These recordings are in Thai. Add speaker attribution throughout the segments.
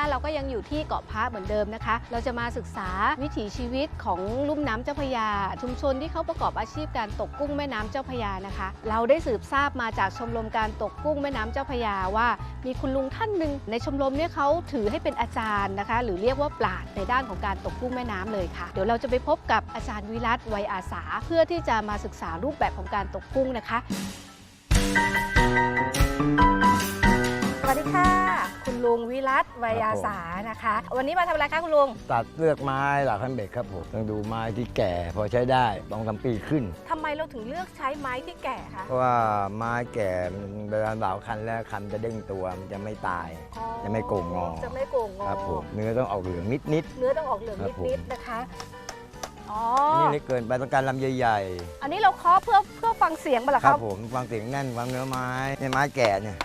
Speaker 1: ะวันะคะเราก็ยังอยู่ที่เกาะพระเหมือนเดิมนะคะ เราจะมาศึกษาวิถีชีวิตของลุ่มน้ำเจ้าพยา ชุมชนที่เขาประกอบอาชีพการตกกุ้งแม่น้ำเจ้าพยานะคะ เราได้สืบทราบมาจากชมรมการตกกุ้งแม่น้ำเจ้าพยาว่า มีคุณลุงท่านหนึ่งในชมรมเนี่ยเขาถือให้เป็นอาจารย์นะคะ หรือเรียกว่าปราดในด้านของการตกกุ้งแม่น้ำเลยค่ะ เดี๋ยวเราจะไปพบกับอาจารย์วิรัตวัยอาสา เพื่อที่จะมาศึกษารูปแบบของการตกกุ้งนะคะ สวัสดีค่ะ ลุงวิรัตวัยอาสานะคะ วันนี้มาทำอะไรคะคุณลุง
Speaker 2: ตัดเลือกไม้หลักคันเบ็ดครับผมต้องดูไม้ที่แก่พอใช้ได้ต้องทำปีขึ้น
Speaker 1: ทำไมเราถึงเลือกใช้ไม้ที่แก่คะ
Speaker 2: เพราะว่าไม้แก่มันเวลาเหลาคันแล้วคันจะเด้งตัวมันจะไม่ตายจะไม่โก่งงอ
Speaker 1: จะไม่โก่งงอ
Speaker 2: ครับผมเนื้อต้องออกเหลืองนิดนิด
Speaker 1: เนื้อต้องออกเหลือง
Speaker 2: ครับผม
Speaker 1: นิดๆนะคะ อ๋อ
Speaker 2: ๆนี่เล็กเกินไปต้องการลำใหญ่
Speaker 1: อันนี้เราเคาะเพื่อเพื่อฟังเสียงมาเหรอ
Speaker 2: ๆ
Speaker 1: ค
Speaker 2: ค
Speaker 1: รั
Speaker 2: รับบผมฟังเสียงแน่นฟังเนื้อไม้เนี่ยไม้แก่เนี่ย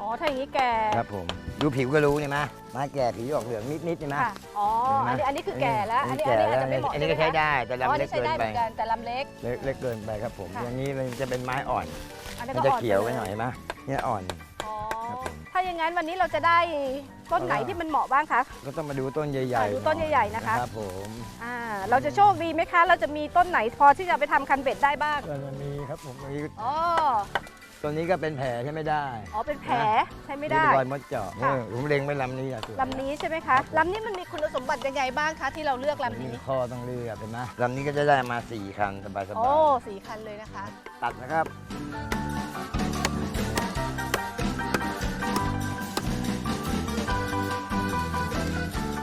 Speaker 1: อ๋อ ถ้าอย่างนี้แก่
Speaker 2: ครับผม ดูผิวก็รู้เนี่ยไหมไม้แก่ผิวออกเหลืองนิดนิดๆใช่ไหม
Speaker 1: ค่ะอ๋อ อันนี้อันนี้คือแก่แล้ว อันนี้อัน
Speaker 2: แก่
Speaker 1: นี้อาจจะไม่เหมาะ
Speaker 2: อันนี้ก็ใช้ได้ แต่
Speaker 1: อ๋อ
Speaker 2: ลำ
Speaker 1: อัน
Speaker 2: เล็
Speaker 1: นี้
Speaker 2: ก
Speaker 1: ใช้
Speaker 2: เกิน
Speaker 1: ได้เห
Speaker 2: ไป
Speaker 1: มือนกันแต่ลำเล็ก
Speaker 2: เล็ก เล็กเกินไปครับผม
Speaker 1: ค่ะ
Speaker 2: อย่างนี้มันจะเป็นไม้อ่อน
Speaker 1: อันนี้
Speaker 2: มัน
Speaker 1: ก็
Speaker 2: จะ
Speaker 1: อ่อน
Speaker 2: เขียวไป
Speaker 1: ล
Speaker 2: หน่อยไหมเนี่ยอ่อน
Speaker 1: อ๋อ
Speaker 2: ครับผม
Speaker 1: ถ้าอย่างนั้นวันนี้เราจะได้ต้นไหนที่มันเหมาะบ้างคะ
Speaker 2: ก็ต้องมาดูต้นใหญ่
Speaker 1: อ่า
Speaker 2: ๆ
Speaker 1: ดูต้นใหญ่ๆนะคะ
Speaker 2: ครับผม
Speaker 1: อ่าเราจะโชคดีไหมคะ เราจะมีต้นไหนพอที่จะไปทำคันเบ็ดได้บ้าง
Speaker 2: ก็จะมีครับผมมี
Speaker 1: อ๋อ
Speaker 2: ตัวนี้ก็เป็นแผลใช่ไม่ได้
Speaker 1: อ๋อ เป็นแผลใช้ไม่ได้
Speaker 2: นี่เป็นรอยมดเจาะ
Speaker 1: ค่ะ
Speaker 2: เนี่ยผมเล็งไม่ลำนี้อะสวย
Speaker 1: ลำนี้ใช่ไหมคะ ลำนี้มันมีคุณสมบัติยังไงบ้างคะที่เราเลือกลำ
Speaker 2: มี
Speaker 1: นี้
Speaker 2: ข้อต้องเลือกเห็นไหมลำนี้ก็จะได้มาสี่คันสบาย
Speaker 1: โอ้สีคันเลยนะคะ
Speaker 2: ๆตัดนะครับ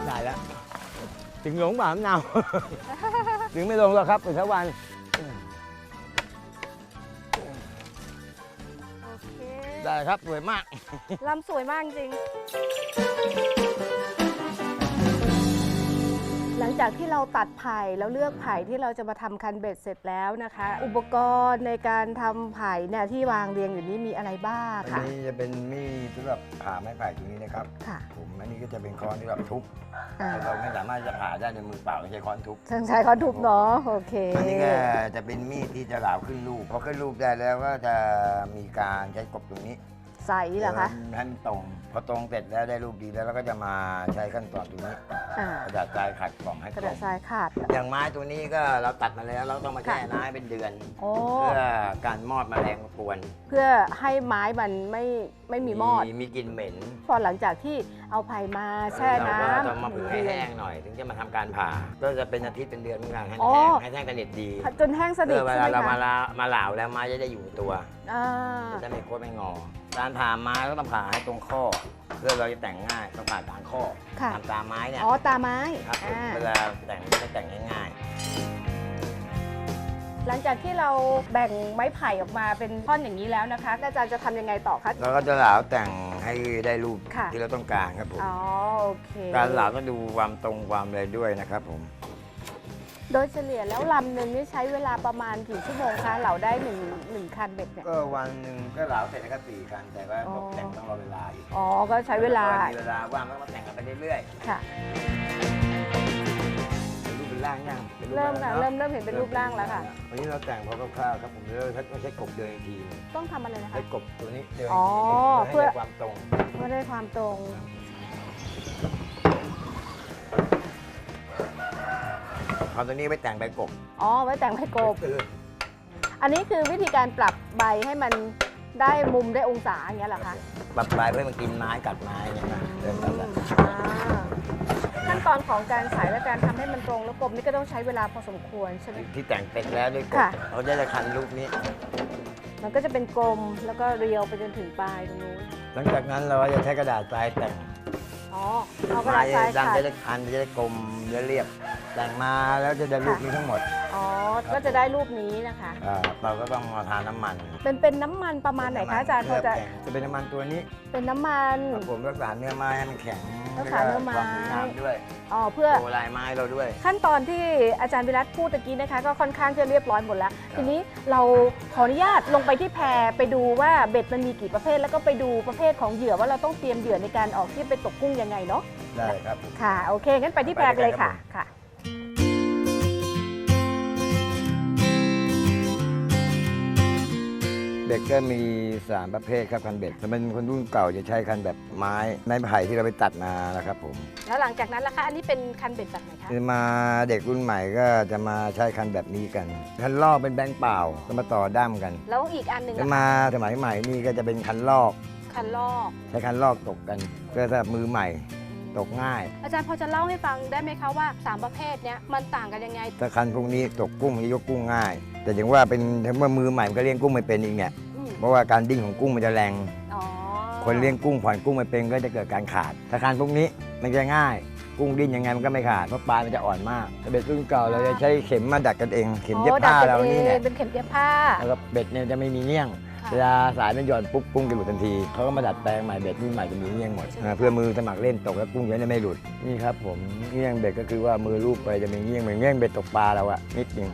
Speaker 2: ได้แล้ว ถึงหลงหมามนาวถึงไม่ลงหรอกครับอีกทั้งวัน
Speaker 1: ค
Speaker 2: รับสวยมาก
Speaker 1: ลำสวยมากจริง ลังจากที่เราตัดไผ่แล้วเลือกไผ่ที่เราจะมาทำคันเบ็ดเสร็จแล้วนะคะ อุปกรณ์ในการทำไผ่เนี่ยที่วางเรียงอยู่นี้มีอะไรบ้าง
Speaker 2: อัน
Speaker 1: ค่ะ
Speaker 2: นี้จะเป็นมีดสำหรับผ่าไม้ไผ่ตรงนี้นะครับ
Speaker 1: ค่ะ
Speaker 2: ผมอันนี้ก็จะเป็นค้อนที่แบบทุบ
Speaker 1: อ่า
Speaker 2: เราไม่สามารถจะผ่าได้ในมือเปล่าไม่ใช่ค้อนทุบ
Speaker 1: ช่างใช้คอนทุบเนาะโอเค
Speaker 2: อันนี้ก็จะเป็นมีดที่จะเหลาขึ้นรูปพอขึ้นรูปได้แล้วก็จะมีการใช้กบตรงนี้
Speaker 1: ใสเหรอคะ
Speaker 2: ให้มันตรง พอตรงเสร็จแล้วได้รูปดีแล้วเราก็จะมาใช้ขั้นตอนตรงนี้
Speaker 1: อ่าก
Speaker 2: ระดาษทรายขัดกล่องให้
Speaker 1: กระ
Speaker 2: ตร
Speaker 1: ดาษ
Speaker 2: ง
Speaker 1: ทรายขาด
Speaker 2: อย่างไม้ตัวนี้ก็เราตัดมาแล้ว เราต้องมาแช่
Speaker 1: ค่ะ
Speaker 2: น้ำเป็นเดือน
Speaker 1: โอ้
Speaker 2: เพื่อการมอดแมลงกวน
Speaker 1: เพื่อให้ไม้มันไม่ไม่มีมอด
Speaker 2: มีกลิ่นเหม็น
Speaker 1: พอหลังจากที่เอาไผ่มาแช่น้
Speaker 2: เราก็ำต้องมาผึ่งให้แห้งหน่อย ถึงจะมาทำการผ่า ก็จะเป็นอาทิตย์เป็นเดือนเหมือนกันให้
Speaker 1: อ๋อ
Speaker 2: แห้งให้แห้งสนิทดี
Speaker 1: จนแห้งสนิท
Speaker 2: เพื่อเว
Speaker 1: ใช่
Speaker 2: ลา
Speaker 1: ไหม
Speaker 2: เรามา
Speaker 1: คะ
Speaker 2: ลามาเหลาแล้วไม้จะได้อยู่ตัว
Speaker 1: อ่า
Speaker 2: จะไม่โคตรไม่งอ การผ่าไม้ก็ต้องผ่าให้ตรงข้อ เพื่อเราจะแต่งง่ายต้องผ่าตามข้อ
Speaker 1: ค่ะ
Speaker 2: ตามตามไม้เนี่ย
Speaker 1: อ๋อ ตาไม้
Speaker 2: ครับผม
Speaker 1: อ่า
Speaker 2: เวลาแต่งจะได้แต่งง่าย
Speaker 1: หลังจากที่เราแบ่งไม้ไผ่ออกมาเป็นท่อนอย่างนี้แล้วนะคะ อาจารย์จะทำยังไงต่อคะ
Speaker 2: ๆเราก็จะเหลาแต่งให้ได้รูป
Speaker 1: ค่ะ
Speaker 2: ที่เราต้องการครับผม
Speaker 1: อ๋อ โอเค
Speaker 2: การเหลาต้องดูความตรงความอะไรด้วยนะครับผม
Speaker 1: โดยเฉลี่ยแล้วลำหนึ่งนี่ใช้เวลาประมาณกี่ชั่วโมงคะเหลาได้หนึ่งหนึ่งคันเบ็ดเนี่ย
Speaker 2: ก็วันหนึ่งก็เหลาเสร็จแล้วก็สี่คัน แต่ว่า
Speaker 1: อ๋อ
Speaker 2: ตกแต่งต้องรอเวลาอีก
Speaker 1: อ๋อ ก็ใช้เวลา
Speaker 2: มีเวลาว่างก็มาแต่งกันไปเรื่อย
Speaker 1: ค่ะ
Speaker 2: ๆเป็นรูปเป็นร่างยังป็น
Speaker 1: เริ่มค่ะ
Speaker 2: แล้ว
Speaker 1: เริ่มเริ่มเห็นเป็นรูปร่างแล้วค่ะ
Speaker 2: วันนี้เราแต่งพอคร่าวๆครับผมเดี๋ยวเราต้องใช้กบเดินอีกทีหนึ่ง
Speaker 1: ต้องทำอะไรนะคะ
Speaker 2: ใช้กบตัวนี้เดิน
Speaker 1: อ๋อ
Speaker 2: เพื่อ
Speaker 1: เพื่อ
Speaker 2: ให้ได้ความตรง
Speaker 1: เพื่อได้ความตรง
Speaker 2: เอาตัวนี้ไปแต่งใบกบ
Speaker 1: อ๋อไว้แต่งให้กบ
Speaker 2: เออ
Speaker 1: อันนี้คือวิธีการปรับใบให้มันได้มุมได้องศาอย่างเงี้ยเหรอคะ
Speaker 2: ปรับปลายเพื่อให้มันกินไม้กัดไม้เนี่ยนะเดินตัดอะ
Speaker 1: อ่าขั้นตอนของการใส่และการทำให้มันตรงแล้วกลมนี่ก็ต้องใช้เวลาพอสมควรใช่ไหม
Speaker 2: ที่แต่งเสร็จแล้วด้วยกบ
Speaker 1: ค่ะ
Speaker 2: เขาจะได้คันรูปนี้
Speaker 1: มันก็จะเป็นกลมแล้วก็เรียวไปจนถึงปลายตรงนู้น
Speaker 2: หลังจากนั้นเราก็จะใช้กระดาษทรายแต่ง
Speaker 1: อ๋อเอากระ
Speaker 2: ไม้
Speaker 1: ดาษทราย
Speaker 2: ดัง
Speaker 1: ขัด
Speaker 2: จะได้คันจะได้กลมจะเรียบ แต่งมาแล้วจะได้รูปนี้ทั้งหมด
Speaker 1: อ๋อ ก็จะได้รูปนี้นะคะ
Speaker 2: อ่าเราก็ต้องมาทาน้ำมัน
Speaker 1: เป็นเป็นน้ำมันประมาณไหนคะอาจารย์พอจะ
Speaker 2: แข็งจะเป็นน้ำมันตัวนี้
Speaker 1: เป็นน้ำมัน
Speaker 2: ครับผมรักษาเนื้อไม้ให้มันแข็ง
Speaker 1: รักษาเนื้อไม้
Speaker 2: แล้วก็ความสวยงามด้วย
Speaker 1: อ๋อเพื่อ
Speaker 2: โชว์ลายไม้เราด้วย
Speaker 1: ขั้นตอนที่อาจารย์วิรัตพูดตะกี้นะคะ ก็ค่อนข้างจะเรียบร้อยหมดแล้ว ทีนี้เราขออนุญาตลงไปที่แพไปดูว่าเบ็ดมันมีกี่ประเภท แล้วก็ไปดูประเภทของเหยื่อว่าเราต้องเตรียมเหยื่อในการออกที่ไปตกกุ้งยังไงเนาะ
Speaker 2: ได้ครับ
Speaker 1: ค่ะโอเคงั้นไปที่แพกันเลยค่ะค่ะ
Speaker 2: เบ็ดก็มีสามประเภทครับคันเบ็ดถ้าเป็นคนรุ่นเก่าจะใช้คันแบบไม้ไม้ไผ่ที่เราไปตัดมานะครับผม
Speaker 1: แล้วหลังจากนั้นล่ะคะ อันนี้เป็นคันเบ็ดแบบไหนคะ
Speaker 2: มาเด็กรุ่นใหม่ก็จะมาใช้คันแบบนี้กันคันลอกเป็นแบงค์เปล่าก็มาต่อด้ามกัน
Speaker 1: แล้วอีกอันหนึ่ง
Speaker 2: แล้ว
Speaker 1: ล่ะ
Speaker 2: มาสมัยใหม่นี่ก็จะเป็นคันลอก
Speaker 1: คันลอก
Speaker 2: ใช้คันลอกตกกันเพื่อสำหรับมือใหม่ตกง่าย
Speaker 1: อาจารย์พอจะเล่าให้ฟังได้ไหมคะว่าสามประเภทเนี้ยมันต่างกันยังไง
Speaker 2: ถ้าคันพวกนี้ตกกุ้งจะยกกุ้งง่าย แต่ถึงว่าเป็นถ้าเมื่อมือใหม่มันก็เลี้ยงกุ้งไม่เป็นอีกเนี่ย
Speaker 1: อืม
Speaker 2: เพราะว่าการดิ้นของกุ้งมันจะแรง
Speaker 1: อ๋อ
Speaker 2: คนเลี้ยงกุ้งผ่อนกุ้งไม่เป็นก็จะเกิดการขาดถ้าคันพวกนี้มันจะง่าย กุ้งดิ้นยังไงมันก็ไม่ขาดเพราะปลายมันจะอ่อนมากถ้าเบ็ดรุ่นเก่าเราจะใช้เข็มมาดัดกันเอง เข็มเย็บ
Speaker 1: อ๋อ
Speaker 2: ผ้า
Speaker 1: ดัด
Speaker 2: เรา
Speaker 1: กัน
Speaker 2: นี่
Speaker 1: เอ
Speaker 2: เนี่ย
Speaker 1: งเป็นเข็มเย็บผ้า
Speaker 2: แล้วก็เบ็ดเนี่ยจะไม่มีเงี้ยง
Speaker 1: ค่ะ
Speaker 2: เวลาสายมันหย่อนปุ๊บกุ้งจะหลุดทันทีเขาก็มาดัดแปลงใหม่เบ็ดรุ่นใหม่จะมีเงี้ยงหมดอ่าเพื่อมือสมัครเล่นตกแล้วกุ้งจะได้ไม่หลุดนี่ครับผมเงี้ยงเบ็ดก็คือว่ามือลูบไปจะมีเงี้ยงเหมือนเงี้ยงเบ็ดตกปลาเราอะนิดเดียว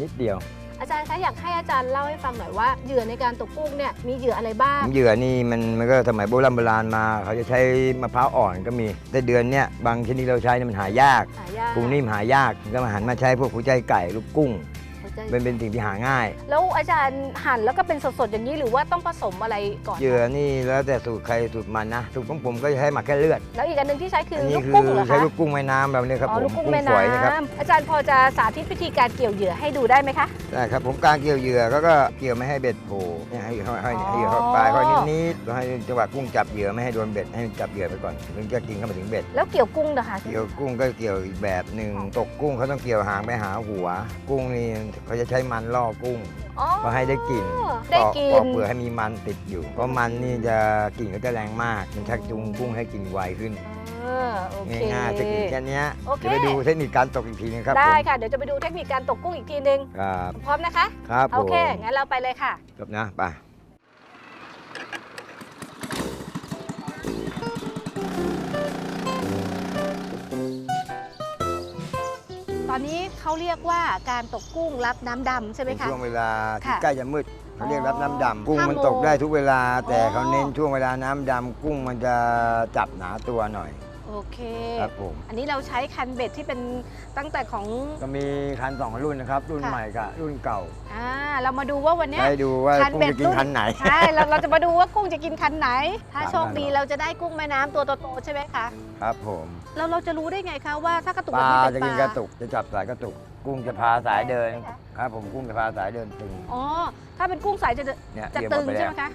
Speaker 2: นิดเดียว
Speaker 1: อาจารย์คะอยากให้อาจารย์เล่าให้ฟังหน่อยว่าเหยื่อในการตกกุ้งเนี่ยมีเหยื่ออะไรบ้าง
Speaker 2: เหยื่อนี่มันมันก็สมัยโบราณโบราณมา เขาจะใช้มะพร้าวอ่อนก็มี แต่เดือนเนี้ยบางชนิดเราใช้เนี่ยมันหายาก
Speaker 1: หายาก
Speaker 2: กุ้งนี่มันหายากก็มาหันมาใช้พวกหัวใจไก่ลูกกุ้ง
Speaker 1: หัว ใจ
Speaker 2: เป็นเป็นสิ่งที่หาง่าย
Speaker 1: แล้วอาจารย์หั่นแล้วก็เป็นสดๆอย่างนี้หรือว่าต้องผสมอะไรก่อน
Speaker 2: เหยื่อนี่แล้วแต่สูตรใครสูตรมันนะสูตรของผมก็จะใช้หมักแค่เลือด
Speaker 1: แล้วอีกอันหนึ่งที่ใช้คือ
Speaker 2: อัน
Speaker 1: อ
Speaker 2: นี้
Speaker 1: ลูก
Speaker 2: คือ
Speaker 1: กุ้งเหรอ
Speaker 2: ใช้
Speaker 1: คะ
Speaker 2: ลูกกุ้งแม่น้ำแบบนี้ครับ
Speaker 1: อ๋อ
Speaker 2: ผม
Speaker 1: ลูกกุ้ง
Speaker 2: กุ้
Speaker 1: แม่
Speaker 2: ง
Speaker 1: น้
Speaker 2: ฝอยนะครับำ
Speaker 1: อาจารย์พอจะสาธิตวิธีการเกี่ยวเหยื่อให้ดูได้ไหมคะ
Speaker 2: ใช่ครับผมการเกี่ยวเหยื่อก็ก็เกี่ยวไม่ให้เบ็ดโผล่เนี่ยให้ให้ให้ให้เหยื่อเข้าปลายค่อยนิดๆแล้วให้จังหวะกุ้งจับเหยื่อไม่ให้โดนเบ็ดให้มันจับเหยื่อไปก่อนถึงจะกินเข้ามาถึงเบ็ด
Speaker 1: แล้วเกี่ยวกุ้งนะคะ
Speaker 2: เกี่ยวกุ้งก็เกี่ยวอีกแบบหนึ่งตกกุ้งเขาต้องเกี่ยวหางไปหาหัว กุ้งนี่เขาจะใช้มันล่อกุ้ง
Speaker 1: อ๋อ
Speaker 2: ก็ให้ได้กลิ่น
Speaker 1: ได้
Speaker 2: ปอก
Speaker 1: กิ
Speaker 2: ปอนกเปลือกให้มีมันติดอยู่ เพราะมันนี่จะกลิ่นก็จะแรงมาก มันชักจูงกุ้งให้กินไวขึ้น
Speaker 1: เออโอเค
Speaker 2: ง่ายๆเทคนิคแค่เนี้ย
Speaker 1: โอเค
Speaker 2: เดี๋ยวไปดูเทคนิคการตกอีกทีนึงครับ
Speaker 1: ได้
Speaker 2: ผม
Speaker 1: ค่ะ เดี๋ยวจะไปดูเทคนิคการตกกุ้งอีกทีนึง
Speaker 2: ครับ
Speaker 1: พร้อมนะคะ
Speaker 2: ครับผ
Speaker 1: โอ
Speaker 2: ม
Speaker 1: เคงั้นเราไปเลยค่ะ
Speaker 2: จบนะไป
Speaker 1: อนนี้เขาเรียกว่าการตกกุ้งรับน้ำดำใช่ไหม
Speaker 2: เป็น
Speaker 1: คะ
Speaker 2: ช่วงเวลาที่
Speaker 1: ค่ะ
Speaker 2: ใกล้จะมืดเขาเรียกรับน้ำดำกุ้ง
Speaker 1: ห้า
Speaker 2: มัน
Speaker 1: โมง
Speaker 2: ตกได้ทุกเวลา แต่
Speaker 1: อ๋อ
Speaker 2: เขาเน้นช่วงเวลาน้ำดำกุ้งมันจะจับหนาตัวหน่อย
Speaker 1: โอเค
Speaker 2: ครับผม
Speaker 1: อันนี้เราใช้คันเบ็ดที่เป็นตั้งแต่ของ
Speaker 2: ก็มีคันสองรุ่นนะครับ รุ่น
Speaker 1: ค่ะ
Speaker 2: ใหม่กับรุ่นเก่า
Speaker 1: อ่าเรามาดูว่าวันเนี้ย
Speaker 2: ให้ดูว่า
Speaker 1: คัน
Speaker 2: กุ้ง
Speaker 1: เบ็ด
Speaker 2: จะกิน
Speaker 1: รุ่น
Speaker 2: คันไหน
Speaker 1: ใช่เราเราจะมาดูว่ากุ้งจะกินคันไหน ถ้า
Speaker 2: ครับ
Speaker 1: โชคดีเราจะได้กุ้งแม่น้ำตัวโตๆใช่ไหมคะ
Speaker 2: ครับผม
Speaker 1: เราเราจะรู้ได้ไงคะว่าถ้ากระตุก
Speaker 2: ป
Speaker 1: แบบ
Speaker 2: ลา
Speaker 1: นี้
Speaker 2: จะ
Speaker 1: เป็น
Speaker 2: กิน
Speaker 1: ป
Speaker 2: ก
Speaker 1: ลา
Speaker 2: ระตุกจะจับสายกระตุก กุ้งจะพาสายเดิน
Speaker 1: ใช่ไหมคะ
Speaker 2: ครับ ผมกุ้งจะพาสายเดินตึง
Speaker 1: อ๋อถ้าเป็นกุ้งสายจะ
Speaker 2: เนี่ย
Speaker 1: จะ
Speaker 2: เดี๋ยวหม
Speaker 1: ตึ
Speaker 2: ด
Speaker 1: ง
Speaker 2: ไป
Speaker 1: ใช่
Speaker 2: แล้ว
Speaker 1: ไหมคะ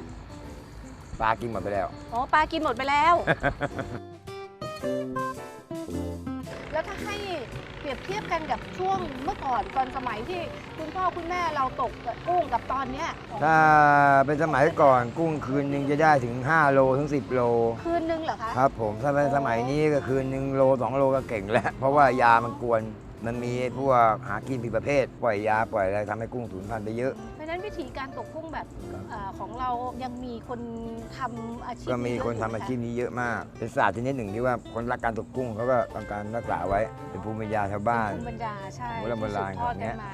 Speaker 2: ปลากินหมดไปแล้ว
Speaker 1: อ๋อปลากินหมดไปแล้ว แล้วถ้าให้เปรียบเทียบกันกับช่วงเมื่อก่อนตอนสมัยที่คุณพ่อคุณแม่เราตกกุ้งกับตอนเนี้ย
Speaker 2: ถ้าเป็นสมัยก่อนกุ้งคืนหนึงจะได้ถึง 5 โลถึง 10 โล
Speaker 1: คืนนึงเหรอคะ
Speaker 2: ครับผมถ้าเป็นสมัยนี้ก็คืนหนึ่งโลสองโลก็เก่งแล้ว เพราะว่ายามันกวน มันมีพวกหากินผิดประเภท ปล่อยยาปล่อยอะไรทำให้กุ้งสูญพันธุ์ไปเยอะ
Speaker 1: เพราะฉะนั้นวิธีการตกกุ้งแบบ
Speaker 2: ครับ
Speaker 1: เออของเรายังมีคนทำอาชีพ
Speaker 2: ก็มี
Speaker 1: เยอะ
Speaker 2: คน
Speaker 1: ยู่
Speaker 2: ทำอาชีพนี้เยอะมาก เป็นศาสตร์ชนิดหนึ่งที่ว่าคนรักการตกกุ้งเขาก็ต้องการรักษาไว้ เป็นภูมิปัญญาชาวบ้าน
Speaker 1: ภูมิปัญญาใช่
Speaker 2: โบราณโบราณ
Speaker 1: ที่สืบทอด
Speaker 2: แบบเนี้
Speaker 1: กัน
Speaker 2: ย
Speaker 1: มา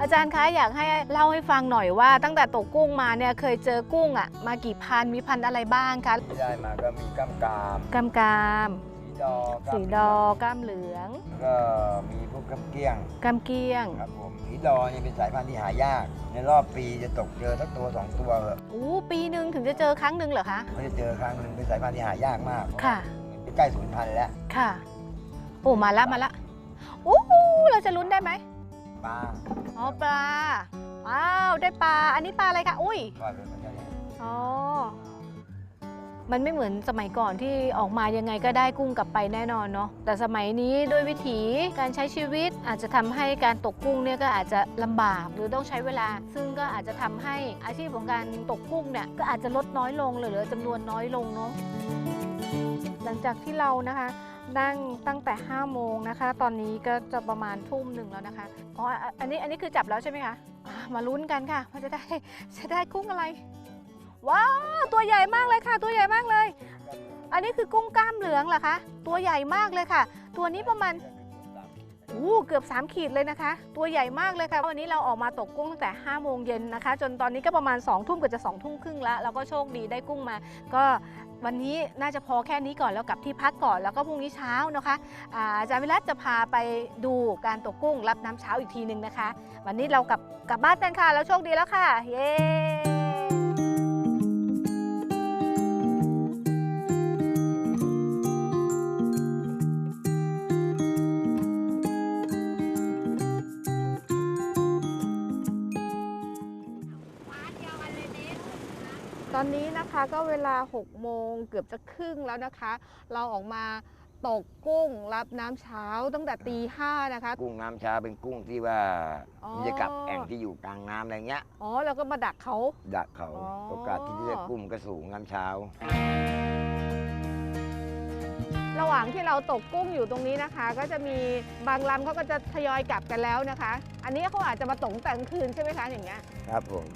Speaker 1: อาจารย์คะอยากให้เล่าให้ฟังหน่อยว่า ตั้งแต่ตกกุ้งมาเนี่ยเคยเจอกุ้งอะมากี่พันมีพันธุ์อะไรบ้างคะ
Speaker 2: ที่ได้มาก็มีก้ามกาม
Speaker 1: กามกาม
Speaker 2: สี ดอ
Speaker 1: สีดอกล้ามเหลือง
Speaker 2: ก็มีพวกกัมเกี้ยง
Speaker 1: กามเกี้ยง
Speaker 2: ครับผมสีดอนี่เป็นสายพันธุ์ที่หายาก ในรอบปีจะตกเจอสักตัวสองตัวเหอะ
Speaker 1: อู้ปีหนึ่งถึงจะเจอครั้งหนึ่งเหรอคะ
Speaker 2: เขาจะเจอครั้งหนึ่งเป็นสายพันธุ์ที่หายากมาก
Speaker 1: ค่ะ
Speaker 2: ใกล้สูญพันธุ์แล้ว
Speaker 1: ค่ะโอ้มาละมาละอู้หูเราจะลุ้นได้ไหม
Speaker 2: ปลา
Speaker 1: อ๋อปลาว้าวได้ปลาอันนี้ปลาอะไรคะอุ้ย
Speaker 2: ปล่อยไปเหมือนกันเนี่ย
Speaker 1: อ๋อ มันไม่เหมือนสมัยก่อนที่ออกมายังไงก็ได้กุ้งกลับไปแน่นอนเนาะแต่สมัยนี้ด้วยวิถีการใช้ชีวิต อาจจะทำให้การตกกุ้งเนี่ยก็อาจจะลำบากหรือต้องใช้เวลา ซึ่งก็อาจจะทำให้อาชีพของการตกกุ้งเนี่ยก็อาจจะลดน้อยลงหรือเหลือจำนวนน้อยลงเนาะหลังจากที่เรานะคะนั่งตั้งแต่ 5 โมงนะคะ ตอนนี้ก็จะประมาณทุ่มหนึ่งแล้วนะคะอ๋ออันนี้อันนี้คือจับแล้วใช่ไหมคะอะมาลุ้นกันค่ะว่าจะได้จะได้กุ้งอะไร ว้าวตัวใหญ่มากเลยค่ะ ตัวใหญ่มากเลย อันนี้คือกุ้งกล้ามเหลืองเหรอคะ ตัวใหญ่มากเลยค่ะ ตัวนี้ประมาณโอ้เกือบ 3 ขีดเลยนะคะ ตัวใหญ่มากเลยค่ะ วันนี้เราออกมาตกกุ้งตั้งแต่5โมงเย็นนะคะ จนตอนนี้ก็ประมาณ 2 ทุ่มเกือบจะ2ทุ่มครึ่งแล้วเราก็โชคดีได้กุ้งมา ก็วันนี้น่าจะพอแค่นี้ก่อนแล้วกลับที่พักก่อนแล้วก็พรุ่งนี้เช้านะคะอาจารย์วิรัตจะพาไปดูการตกกุ้งรับน้ำเช้าอีกทีหนึ่งนะคะ วันนี้เรากลับกลับบ้านกันค่ะ แล้วโชคดีแล้วค่ะ เย้ ตอนนี้นะคะก็เวลา 6 โมงเกือบจะครึ่งแล้วนะคะ เราออกมาตกกุ้งรับน้ำเช้าตั้งแต่ตีห้านะคะ
Speaker 2: กุ้งน้ำชาเป็นกุ้งที่ว่า
Speaker 1: อ๋อ
Speaker 2: มันจะกลับแอ่งที่อยู่กลางน้ำอะไรเงี้ย
Speaker 1: อ๋อเราก็มาดักเขา
Speaker 2: ดักเขา
Speaker 1: อ๋อ
Speaker 2: โอกาสที่จะได้กุ้งก็สูงน้ำเช้า
Speaker 1: ระหว่างที่เราตกกุ้งอยู่ตรงนี้นะคะ ก็จะมีบางลำเขาก็จะทยอยกลับกันแล้วนะคะ อันนี้เขาอาจจะมาตกแต่กลางคืนใช่ไหมคะอย่างเงี้ย
Speaker 2: ครับผม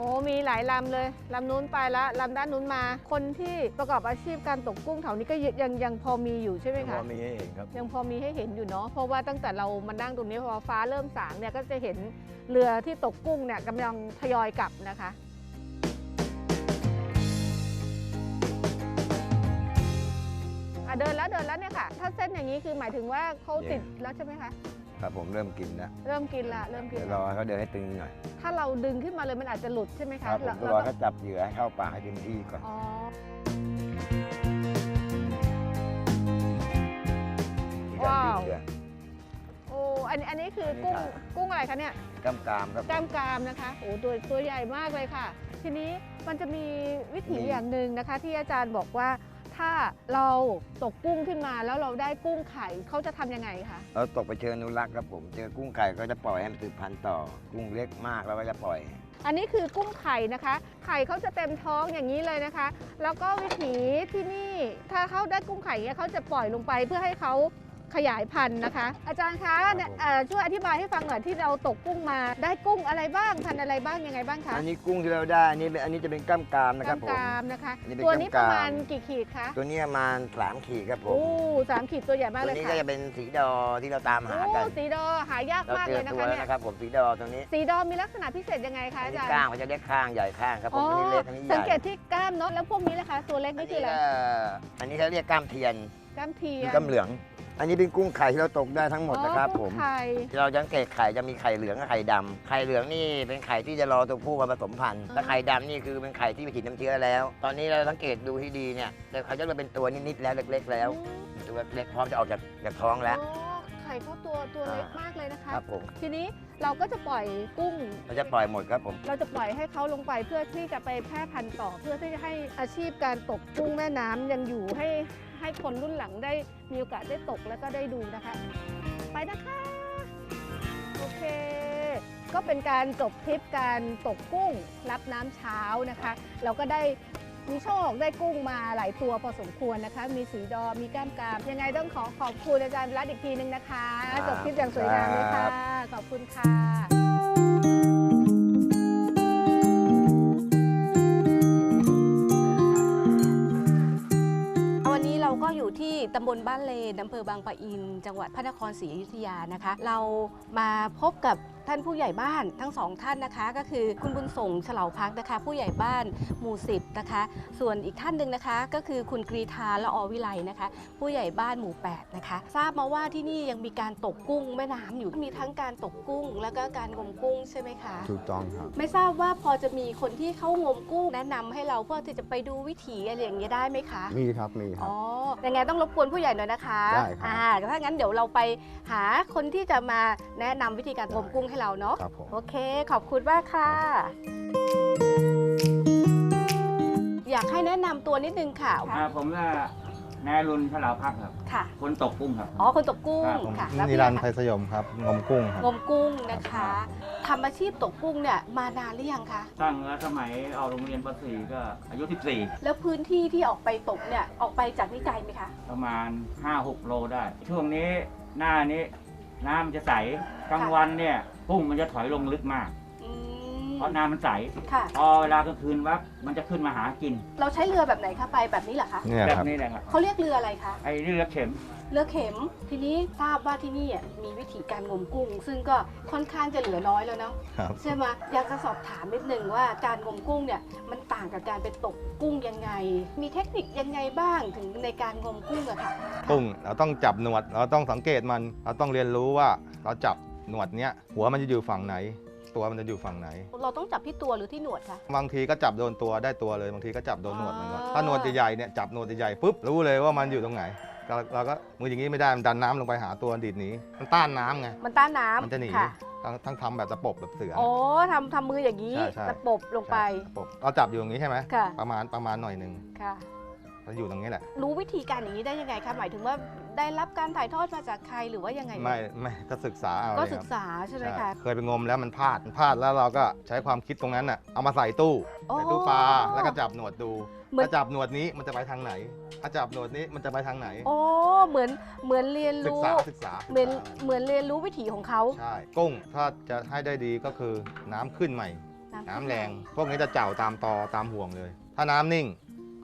Speaker 1: โอ้มีหลายลำเลยลำนู้นไปละลำด้านนู้นมา คนที่ประกอบอาชีพการตกกุ้งแถวนี้ก็ยังยังยังพอมีอยู่ใช่ไหม
Speaker 2: พ
Speaker 1: คะ
Speaker 2: อมีให้เห็นครับ
Speaker 1: ยังพอมีให้เห็นอยู่เนาะเพราะว่าตั้งแต่เรามานั่งตรงนี้พอฟ้าเริ่มสางเนี่ยก็จะเห็นเรือที่ตกกุ้งเนี่ยกำลังทยอยกลับนะคะอะเดินแล้วเดินแล้วเนี่ยค่ะ ถ้าเส้นอย่างนี้คือหมายถึงว่าเขาติดแล้วใช่ไหมคะ
Speaker 2: ครับผมเริ่มกินแล้ว
Speaker 1: เริ่มกินละเริ่มกิน
Speaker 2: เดี๋ยวร
Speaker 1: ละ
Speaker 2: อให้เขาเดินให้ตึงหน่อย
Speaker 1: ถ้าเราดึงขึ้นมาเลยมันอาจจะหลุดใช่ไหม
Speaker 2: ค
Speaker 1: คะ
Speaker 2: รับผม
Speaker 1: เรา
Speaker 2: ก็ร
Speaker 1: เรา
Speaker 2: อ
Speaker 1: ต้อง
Speaker 2: เขาจับเหยื่อให้เข้าปากให้เต็มที่ก่อน
Speaker 1: อ๋อ
Speaker 2: มีการดึง
Speaker 1: ว้าว
Speaker 2: เหยื่อ
Speaker 1: โอ้อันอันนี้คือกุ้ง
Speaker 2: นี่ค่ะ
Speaker 1: กุ้งอะไรคะเนี่ย
Speaker 2: กำกามครับ
Speaker 1: กล้ามกรามนะคะโอ้ตัวตัวใหญ่มากเลยค่ะ ทีนี้มันจะมีวิถีอย่างหนึ่งนะคะ ที่อาจารย์บอกว่า ถ้าเราตกกุ้งขึ้นมาแล้วเราได้กุ้งไข่เขาจะทำยังไงคะ
Speaker 2: เราตกไปเชิญอนุรักษ์ครับผม เจอกุ้งไข่ก็จะปล่อยให้มันสืบพันธุ์ต่อ กุ้งเล็กมากเราก็จะปล่อย
Speaker 1: อันนี้คือกุ้งไข่นะคะ ไข่เขาจะเต็มท้องอย่างนี้เลยนะคะ แล้วก็วิถีที่นี่ ถ้าเขาได้กุ้งไข่เนี่ยเขาจะปล่อยลงไปเพื่อให้เขา ขยายพันธุ์นะคะ อาจารย์คะเนี่ยเอ่อช่วยอธิบายให้ฟังหน่อยที่เราตกกุ้งมาได้กุ้งอะไรบ้างพันธุ์อะไรบ้างยังไงบ้างคะ
Speaker 2: อันนี้กุ้งที่เราได้อันนี้เป็นอันนี้จะเป็นกล้ามกรามนะ
Speaker 1: ก
Speaker 2: ค
Speaker 1: ล้า
Speaker 2: รับ
Speaker 1: ม
Speaker 2: ผม
Speaker 1: กรามนะคะ
Speaker 2: อันนี้เป็น
Speaker 1: ตัวนี้ประมาณ
Speaker 2: กล้ามกราม
Speaker 1: กี่ขีดคะ
Speaker 2: ตัวนี้ประมาณสามขีดครับผม
Speaker 1: โอ้สามขีดตัวใหญ่มาก
Speaker 2: ตัว
Speaker 1: เลย
Speaker 2: นี้
Speaker 1: ค่ะ
Speaker 2: ก็จะเป็นสีดอที่เราตามหา
Speaker 1: โอ้
Speaker 2: กัน
Speaker 1: สีดอหายาก
Speaker 2: เรา
Speaker 1: มาก
Speaker 2: เจ
Speaker 1: เล
Speaker 2: อย
Speaker 1: นะ
Speaker 2: ตัว
Speaker 1: คะ
Speaker 2: แล้ว
Speaker 1: เนี่ย
Speaker 2: นะครับผมสีดอตัวนี้
Speaker 1: สีดอมีลักษณะพิเศษยังไงคะ
Speaker 2: อัน
Speaker 1: อา
Speaker 2: นี้
Speaker 1: จารย์
Speaker 2: ก้างเขาจะเล็กข้างใหญ่ข้างครับผมอันนี้เล็กอันนี้ให
Speaker 1: สั
Speaker 2: ญ่
Speaker 1: งเกตที่กล้ามเนาะแล้วพวกนี้ล่ะคะ ตัวเล็ก
Speaker 2: อัน
Speaker 1: นี่คือ
Speaker 2: นี้
Speaker 1: อะไร
Speaker 2: ก็อันนี้เขาเรียกกล้ามเทียน
Speaker 1: กล้ามเทีย
Speaker 2: หรือ
Speaker 1: ม
Speaker 2: กล้ามเหลือง อันนี้เป็นกุ้งไข่ที่เราตกได้ทั้งหมดนะครับ
Speaker 1: อ๋อ
Speaker 2: ผ
Speaker 1: กุ้
Speaker 2: ม
Speaker 1: งไข่
Speaker 2: เราสังเกตไข่จะมีไข่เหลืองกับไข่ดำไข่เหลืองนี่เป็นไข่ที่จะรอตัวผู้มาผสมพันธุ์และไข่ดำนี่คือเป็นไข่ที่ไปฉีดน้ำเชื้อแล้ว ตอนนี้เราสังเกตดูที่ดีเนี่ยแต่เขาจะเริ่มเป็นตัวนิดๆแล้วเล็ก ๆ แล้ว
Speaker 1: อืม
Speaker 2: ตัวเล็กพร้อมจะออกจากจากท้องแล้ว
Speaker 1: อ๋อไข่เขาตัวตัวเล็ก
Speaker 2: อ่าม
Speaker 1: มากเลยนะคะ
Speaker 2: ครับผม
Speaker 1: ทีนี้เราก็จะปล่อยกุ้ง
Speaker 2: เราจะปล่อยหมดครับผม
Speaker 1: เราจะปล่อยให้เขาลงไปเพื่อที่จะไปแพร่พันธุ์ต่อ เพื่อที่จะให้อาชีพการตกกุ้งแม่น้ำยังอยู่ให้ให้คนรุ่นหลังได้มีโอกาสได้ตกแล้วก็ได้ดูนะคะ ไปนะคะ โอเค ก็เป็นการจบทริปการตกกุ้งรับน้ำเช้านะคะ เราก็ได้ มีโชคได้กุ้งมาหลายตัวพอสมควรนะคะ มีสีดอ มีก้ามกราม ยังไงต้องขอขอบคุณอาจารย์รัตน์อีกทีนึงนะคะ
Speaker 2: ครับ
Speaker 1: จบทริปอย่างสวยงามเลยค่ะ
Speaker 2: ครับ
Speaker 1: ขอบคุณค่ะ วันนี้เราก็อยู่ที่ตำบลบ้านเลนอำเภอบางปะอิน จังหวัดพระนครศรีอยุธยานะคะ เรามาพบกับ ท่านผู้ใหญ่บ้านทั้งสองท่านนะคะ ก็คือคุณบุญส่งเฉลาพักนะคะ ผู้ใหญ่บ้านหมู่สิบนะคะ ส่วนอีกท่านหนึ่งนะคะ ก็คือคุณกรีธาละออวิไลนะคะ ผู้ใหญ่บ้านหมู่แปดนะคะทราบมาว่าที่นี่ยังมีการตกกุ้งแม่น้ำอยู่มีทั้งการตกกุ้ง แล้วก็การงมกุ้งใช่ไหมคะ
Speaker 3: ถูกต้องครับ
Speaker 1: ไม่ทราบว่าพอจะมีคนที่เขางมกุ้งแนะนำให้เราเพื่อที่จะไปดูวิถีอะไรอย่างเงี้ยได้ไหมคะ
Speaker 3: มีครับมีครั
Speaker 1: อ๋
Speaker 3: บ
Speaker 1: อยังไงต้องรบกวนผู้ใหญ่หน่อยนะคะ
Speaker 3: ได้ครับ
Speaker 1: อ่าถ้างั้นเดี๋ยวเราไปหาคนที่จะมาแนะนำวิธีการงมกุ้งให้เราเนาะ
Speaker 3: ครับผม
Speaker 1: โอเค ขอบคุณมากค่ะ อยากให้แนะนำตัวนิดนึงค่ะ
Speaker 4: อ่าผมน่ะนายรุนฉลาวพักครับ
Speaker 1: ค่ะ
Speaker 4: คนตกกุ้งครับ
Speaker 1: อ๋อคนตกกุ้ง
Speaker 4: ครับ
Speaker 3: ผม
Speaker 1: ค่ะแล้ว
Speaker 3: นิ
Speaker 1: พี่
Speaker 3: รันดร์
Speaker 1: ล่ะ
Speaker 3: ไท
Speaker 1: คะ
Speaker 3: ยสยมครับ งมกุ้งครับ
Speaker 1: งมกุ้งนะคะทำอาชีพตกกุ้งเนี่ยมานานหรือยังคะ
Speaker 4: ตั้งแต่สมัยออกโรงเรียนป .4 ก็อายุ
Speaker 1: แล้วพื้นที่ที่ออกไปตกเนี่ยออกไปจากนิไกลไหมคะ
Speaker 4: 14 ประมาณ 5-6 โลได้ ช่วงนี้หน้านี้น้ำมันจะใสกลางวันเนี่ย กุ้งมันจะถอยลงลึกมาก
Speaker 1: อืม
Speaker 4: เพราะน้ำมันใส
Speaker 1: ค่ะ
Speaker 4: พอเวลากลางคืนวับมันจะขึ้นมาหากิน
Speaker 1: เราใช้เรือแบบไหนคะไปแบบนี้เหรอคะ
Speaker 3: เนี่ย
Speaker 4: แบบ
Speaker 3: ครับ
Speaker 4: นี้แหละครับ
Speaker 1: เขาเรียกเรืออะไรคะ
Speaker 4: ไอ้นี่เรียกเข็ม
Speaker 1: เลือกเข็ม ทีนี้ทราบว่าที่นี่อะมีวิธีการงมกุ้ง ซึ่งก็ค่อนข้างจะเหลือน้อยแล้วเนาะ
Speaker 3: ครับ
Speaker 1: ใช่ไหมอยากจะสอบถามนิดนึงว่าการงมกุ้งเนี่ยมันต่างกับการไปตกกุ้งยังไง มีเทคนิคยังไงบ้างถึงในการงมกุ้งอะค่ะ
Speaker 3: กุ้งเราต้องจับหนวด เราต้องสังเกตมัน เราต้องเรียนรู้ว่าเราจับ หนวดเนี้ยหัวมันจะอยู่ฝั่งไหน ตัวมันจะอยู่ฝั่งไหน
Speaker 1: เราต้องจับที่ตัวหรือที่หนวดคะ
Speaker 3: บางทีก็จับโดนตัวได้ตัวเลย บางทีก็จับโดนหนวดมันก็
Speaker 1: อ๋อ
Speaker 3: ถ้าหนวดใหญ่ๆเนี่ยจับหนวดใหญ่ๆปุ๊บรู้เลยว่ามันอยู่ตรงไหนเราเราก็มืออย่างนี้ไม่ได้มันดันน้ำลงไปหาตัวดีดหนีมันต้านน้ำไง
Speaker 1: มันต้านน้ำ
Speaker 3: มันจะหนี
Speaker 1: ค่ะ
Speaker 3: ทั้งทั้งทำแบบตะปบแบบเสือ
Speaker 1: โอ้ทำทำมืออย่างนี้
Speaker 3: ใช่ใช่
Speaker 1: ตะปบลงไป
Speaker 3: ใช่ตะปบเราจับอยู่อย่างนี้ใช่ไหม
Speaker 1: ค่ะ
Speaker 3: ประมาณประมาณหน่อยหนึ่ง
Speaker 1: ค่ะ
Speaker 3: เราอยู่ตรงนี้แหละ
Speaker 1: รู้วิธีการอย่างนี้ได้ยังไงคะหมายถึงว่าได้รับการถ่ายทอดมาจากใครหรือว่ายังไง
Speaker 3: ไม่ไม่ก็ศึกษาเอา
Speaker 1: ก็
Speaker 3: เลย
Speaker 1: ศึ
Speaker 3: ค
Speaker 1: ก
Speaker 3: รับ
Speaker 1: ษาใช่ไหม
Speaker 3: ใช่
Speaker 1: คะ
Speaker 3: เคยไปงมแล้วมันพลาดมันพลาดแล้วเราก็ใช้ความคิดตรงนั้นน่ะเอามาใส่ตู้
Speaker 1: โอ้
Speaker 3: ใส่ตู้ปลาแล้วก็จับหนวดดู
Speaker 1: เหมือน
Speaker 3: ถ้าจับหนวดนี้มันจะไปทางไหนถ้าจับหนวดนี้มันจะไปทางไหน
Speaker 1: โอ้เหมือนเหมือนเรียน
Speaker 3: ศึก
Speaker 1: รู้
Speaker 3: ษาศึกษา
Speaker 1: เหมือน
Speaker 3: ศึกษา
Speaker 1: เหมือนเรียนรู้วิถีของเขา
Speaker 3: ใช่กุ้งถ้าจะให้ได้ดีก็คือน้ำขึ้นใหม่ น้ำแรง พวกนี้จะเจ่าตามตอตามห่วงเลย ถ้าน้ำนิ่ง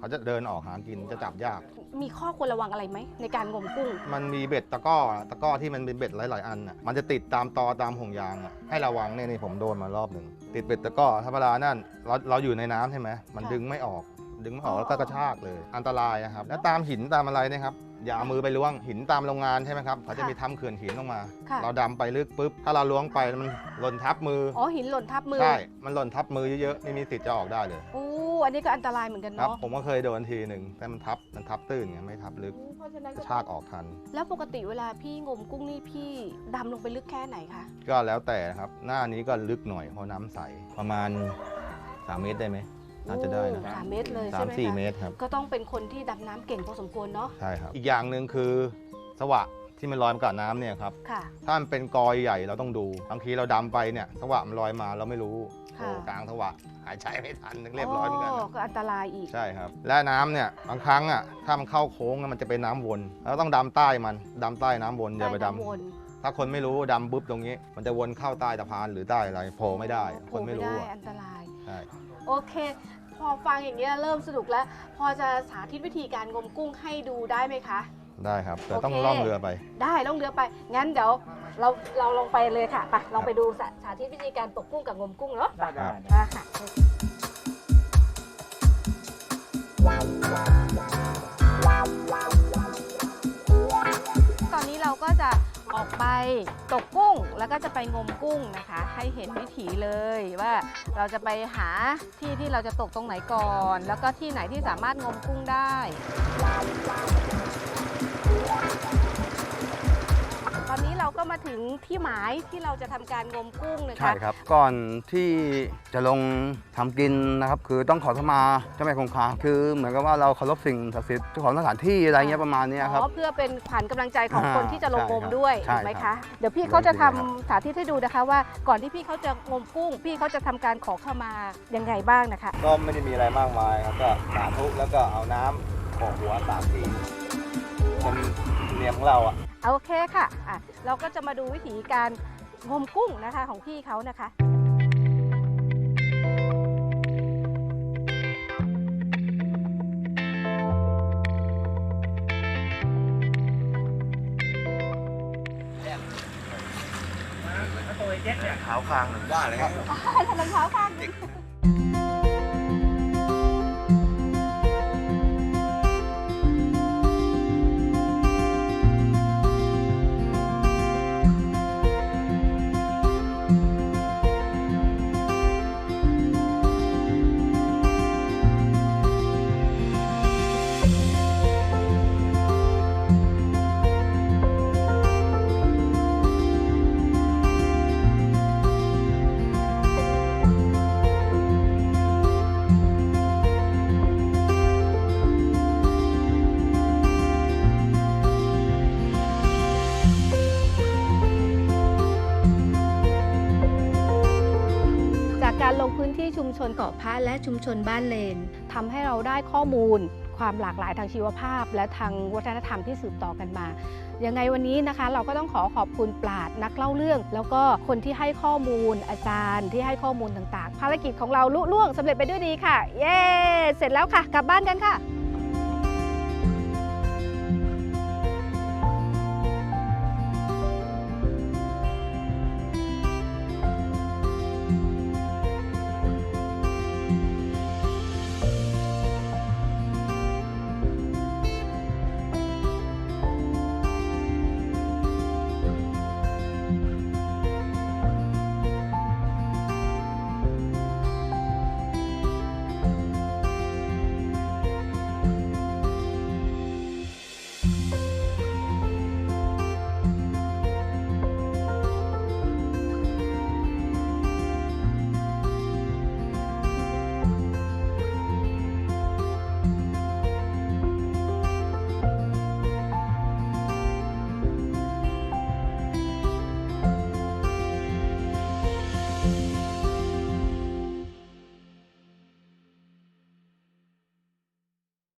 Speaker 3: เขาจะเดินออกหากินจะจับยาก
Speaker 1: มีข้อควรระวังอะไรไหม ในการงมกุ้ง
Speaker 3: มันมีเบ็ดตะกร้อตะกร้อที่มันเป็นเบ็ดหลาย ๆ อันน่ะมันจะติดตามตอตามห่วงยางอะให้ระวังเนี่ยนี่ผมโดนมารอบหนึ่งติดเบ็ดตะกร้อธรรมดานั่นเราเราอยู่ในน้ำใช่ไหมมัน
Speaker 1: ค่ะ
Speaker 3: ดึงไม่ออก ดึงไม่ออก
Speaker 1: อ๋อ
Speaker 3: แล้วก็กระชากเลย อันตรายนะครับ แล้วตามหินตามอะไรเนะครับอย่าเอามือไปล้วงหินตามโรงงานใช่ไหมครับเขาจะมีทำเขื่อนหินลงมา
Speaker 1: ค่ะ
Speaker 3: เราดำไปลึกปุ๊บถ้าเราล้วงไปมันหล่นทับมือ
Speaker 1: อ๋อหินหล่นทับมือ
Speaker 3: ใช่มันหล่นทับมือเยอะๆนี่มีสิทธิ์จะออกได้เลย
Speaker 1: อู้ อันนี้ก็อันตรายเหมือนกัน
Speaker 3: ครับ
Speaker 1: เนาะ
Speaker 3: ผมก็เคยโดนทีหนึ่งแต่มันทับมันทับตื้นไงไม่ทับลึก
Speaker 1: เพราะฉะนั้น
Speaker 3: ก
Speaker 1: ก็
Speaker 3: ระชากออกทัน
Speaker 1: แล้วปกติเวลาพี่งมกุ้งนี่พี่ดำลงไปลึกแค่ไหนคะ
Speaker 3: ก็แล้วแต่นะครับ หน้านี้ก็ลึกหน่อยเพราะน้ำใสประมาณ 3 เมตรได้ไหมน่าจะได้นะ
Speaker 1: โอ้สามเมตรเลย
Speaker 3: สา
Speaker 1: ใช่
Speaker 3: ม
Speaker 1: ไหม
Speaker 3: สี่
Speaker 1: คะ
Speaker 3: เมตรครับ
Speaker 1: ก็ต้องเป็นคนที่ดำน้ำเก่งพอสมควรเนาะ
Speaker 3: ใช่ครับ อีกอย่างหนึ่งคือสวะ ที่มันลอยมากับน้ำเนี่ยครับ
Speaker 1: ค่ะ
Speaker 3: ถ้ามันเป็นกอยใหญ่เราต้องดูบางทีเราดำไปเนี่ยสวะมันลอยมาเราไม่รู้
Speaker 1: ค่ะ
Speaker 3: โอ้กลางสวะหายใจไม่ทันนึกเรียบร้อยเหมือนกันนะ
Speaker 1: ก็อันตรายอีก
Speaker 3: ใช่ครับ และน้ำเนี่ยบางครั้งอะถ้ามันเข้าโค้งอะมันจะเป็นน้ำวนเราต้องดำใต้มันดำใต้น้ำวนอย่าไปด
Speaker 1: ใต้น้ำวนำ
Speaker 3: ถ้าคนไม่รู้ดำปุ๊บตรงนี้ มันจะวนเข้าใต้สะพานหรือใต้อะไรโผล่ไม่ได้คนไม่รู้
Speaker 1: โผล่
Speaker 3: อะ
Speaker 1: อันตราย
Speaker 3: ใช่
Speaker 1: โอเค พอฟังอย่างนี้ยเริ่มสนุกแล้ว พอจะสาธิตวิธีการงมกุ้งให้ดูได้ไหมคะ
Speaker 3: ได้ครับ แต่
Speaker 1: โอเค
Speaker 3: ต้องล่องเรือไป
Speaker 1: ได้ล่องเรือไป งั้นเดี๋ยวเราเราลงไปเลยค่ะไปลองไปดูสาสาธิตวิธีการตกกุ้งกับงมกุ้งเนาะ
Speaker 4: ได้ได้
Speaker 1: มาค่ะตอนนี้เราก็จะออกไปตกกุ้งแล้วก็จะไปงมกุ้งนะคะ ให้เห็นวิถีเลยว่าเราจะไปหาที่ที่เราจะตกตรงไหนก่อน แล้วก็ที่ไหนที่สามารถงมกุ้งได้ มาถึงที่หมายที่เราจะทำการงมกุ้งนะคะ
Speaker 5: ใช่ครับ ก่อนที่จะลงทำกินนะครับ คือต้องขอขมาเจ้าแม่คงคาคือเหมือนกับว่าเราเคารพสิ่งศักดิ์สิทธิ์เจ้าของสถานที่อะไรเงี้ยประมาณเนี้ยครับ
Speaker 1: อ๋อเพื่อเป็นขวัญกำลังใจของ
Speaker 5: อ่า
Speaker 1: คนที่จะลงงม
Speaker 5: ใช่ครับ
Speaker 1: ด้วย
Speaker 5: ใช่
Speaker 1: ถูกไหม
Speaker 5: ครั
Speaker 1: คะ
Speaker 5: บ
Speaker 1: เดี๋ยวพี่เขาจะทำ
Speaker 5: ลองดูครับ
Speaker 1: สาธิตให้ดูนะคะ ว่าก่อนที่พี่เขาจะงมกุ้ง พี่เขาจะทำการขอขมายังไงบ้างนะคะ
Speaker 3: ก็ไม่ได้มีอะไรมากมายครับก็สาธุแล้วก็เอาน้ำโขกหัวสามทีเป็นเนียมของเราอะ
Speaker 1: โอเคค่ะอะ เราก็จะมาดูวิธีการงมกุ้งนะคะของพี่เขานะคะ
Speaker 4: ตัวเจ็ดเนี่ย
Speaker 3: ขาวคางว่าเลยครับ
Speaker 1: ถนนเท้าข้างหนึ่ง ชนเกาะพระและชุมชนบ้านเลนทำให้เราได้ข้อมูล ความหลากหลายทางชีวภาพ และทางวัฒนธรรมที่สืบต่อกันมายังไงวันนี้นะคะ เราก็ต้องขอขอบคุณปราดนักเล่าเรื่อง แล้วก็คนที่ให้ข้อมูลอาจารย์ที่ให้ข้อมูลต่างๆ ภารกิจของเราลุล่วงสำเร็จไปด้วยดีค่ะ เย้ เสร็จแล้วค่ะ กลับบ้านกันค่ะ